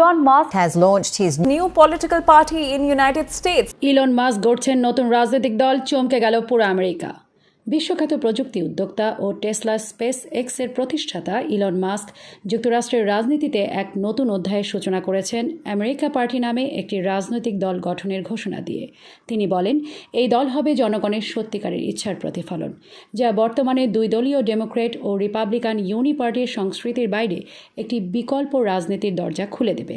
Elon Musk has launched his new political party in United States. Elon Musk গড়ছেন নতুন রাজনৈতিক দল চমকে গেল পুরো আমেরিকা বিশ্বখ্যাত প্রযুক্তি উদ্যোক্তা ও টেসলা স্পেস এক্সের প্রতিষ্ঠাতা ইলন মাস্ক যুক্তরাষ্ট্রের রাজনীতিতে এক নতুন অধ্যায়ের সূচনা করেছেন আমেরিকা পার্টি নামে একটি রাজনৈতিক দল গঠনের ঘোষণা দিয়ে। তিনি বলেন, এই দল হবে জনগণের সত্যিকারের ইচ্ছার প্রতিফলন, যা বর্তমানে দুই দলীয় ডেমোক্রেট ও রিপাবলিকান ইউনি পার্টির সংস্কৃতির বাইরে একটি বিকল্প রাজনীতির দরজা খুলে দেবে।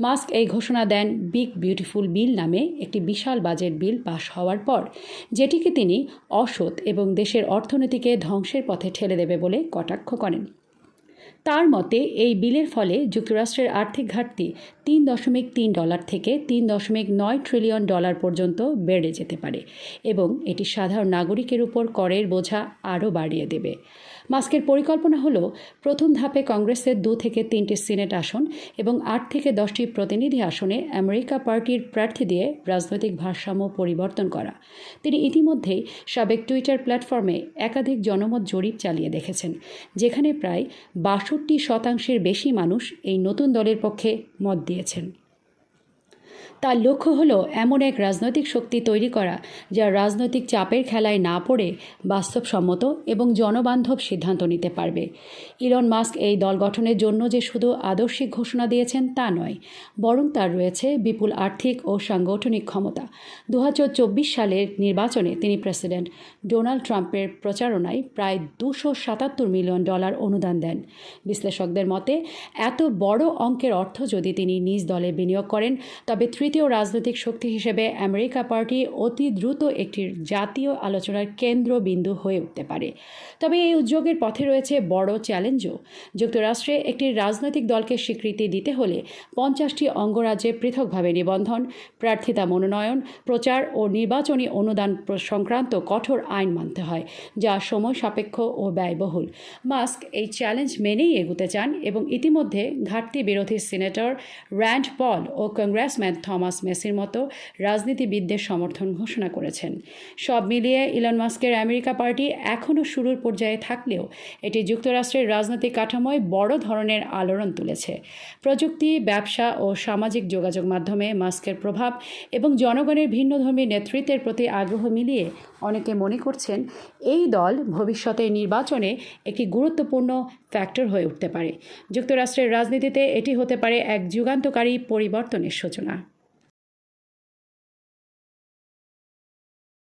মাস্ক এই ঘোষণা দেন বিগ বিউটিফুল বিল নামে একটি বিশাল বাজেট বিল পাশ হওয়ার পর, যেটিকে তিনি অসৎ এবং দেশের অর্থনীতিকে ধ্বংসের পথে ঠেলে দেবে বলে কটাক্ষ করেন। তার মতে, এই বিলের ফলে যুক্তরাষ্ট্রের আর্থিক ঘাটতি তিন দশমিক তিন ডলার থেকে তিন দশমিক নয় ট্রিলিয়ন ডলার পর্যন্ত বেড়ে যেতে পারে এবং এটি সাধারণ নাগরিকের উপর করের বোঝা আরও বাড়িয়ে দেবে। মাস্কের পরিকল্পনা হল, প্রথম ধাপে কংগ্রেসের দু থেকে তিনটি সিনেট আসন এবং আট থেকে দশটি প্রতিনিধি আসনে আমেরিকা পার্টির প্রার্থী দিয়ে রাজনৈতিক ভারসাম্য পরিবর্তন করা। তিনি ইতিমধ্যেই সাবেক টুইটার প্ল্যাটফর্মে একাধিক জনমত জরিপ চালিয়ে দেখেছেন, যেখানে প্রায় বাষট্টি শতাংশের বেশি মানুষ এই নতুন দলের পক্ষে মত দিয়েছেন। তার লক্ষ্য হলো এমন এক রাজনৈতিক শক্তি তৈরি করা, যা রাজনৈতিক চাপের খেলায় না পড়ে বাস্তবসম্মত এবং জনবান্ধব সিদ্ধান্ত নিতে পারবে। ইলন মাস্ক এই দল গঠনের জন্য যে শুধু আদর্শিক ঘোষণা দিয়েছেন তা নয়, বরং তার রয়েছে বিপুল আর্থিক ও সাংগঠনিক ক্ষমতা। দু হাজার চব্বিশ সালের নির্বাচনে তিনি প্রেসিডেন্ট ডোনাল্ড ট্রাম্পের প্রচারণায় প্রায় দুশো সাতাত্তর মিলিয়ন ডলার অনুদান দেন। বিশ্লেষকদের মতে, এত বড় অঙ্কের অর্থ যদি তিনি নিজ দলে বিনিয়োগ করেন, তবে তৃতীয় রাজনৈতিক শক্তি হিসেবে আমেরিকা পার্টি অতি দ্রুত একটি জাতীয় আলোচনার কেন্দ্রবিন্দু হয়ে উঠতে পারে। তবে এই উদ্যোগের পথে রয়েছে বড় চ্যালেঞ্জও। যুক্তরাষ্ট্রে একটি রাজনৈতিক দলকে স্বীকৃতি দিতে হলে পঞ্চাশটি অঙ্গরাজ্যে পৃথকভাবে নিবন্ধন, প্রার্থিতা মনোনয়ন, প্রচার ও নির্বাচনী অনুদান সংক্রান্ত কঠোর আইন মানতে হয়, যা সময় সাপেক্ষ ও ব্যয়বহুল। মাস্ক এই চ্যালেঞ্জ মেনেই এগুতে চান এবং ইতিমধ্যে ঘাটতি বিরোধী সিনেটর র্যান্ড পল ও কংগ্রেসম্যান থমাস মেসির মতো রাজনীতিবিদদের সমর্থন ঘোষণা করেছেন। সব মিলিয়ে ইলন মাস্কের আমেরিকা পার্টি এখনও শুরুর পর্যায়ে থাকলেও এটি যুক্তরাষ্ট্রের রাজনৈতিক কাঠামোয় বড় ধরনের আলোড়ন তুলেছে। প্রযুক্তি, ব্যবসা ও সামাজিক যোগাযোগ মাধ্যমে মাস্কের প্রভাব এবং জনগণের ভিন্নধর্মী নেতৃত্বের প্রতি আগ্রহ মিলিয়ে অনেকে মনে করছেন এই দল ভবিষ্যতের নির্বাচনে একটি গুরুত্বপূর্ণ ফ্যাক্টর হয়ে উঠতে পারে। যুক্তরাষ্ট্রের রাজনীতিতে এটি হতে পারে এক যুগান্তকারী পরিবর্তনের সূচনা।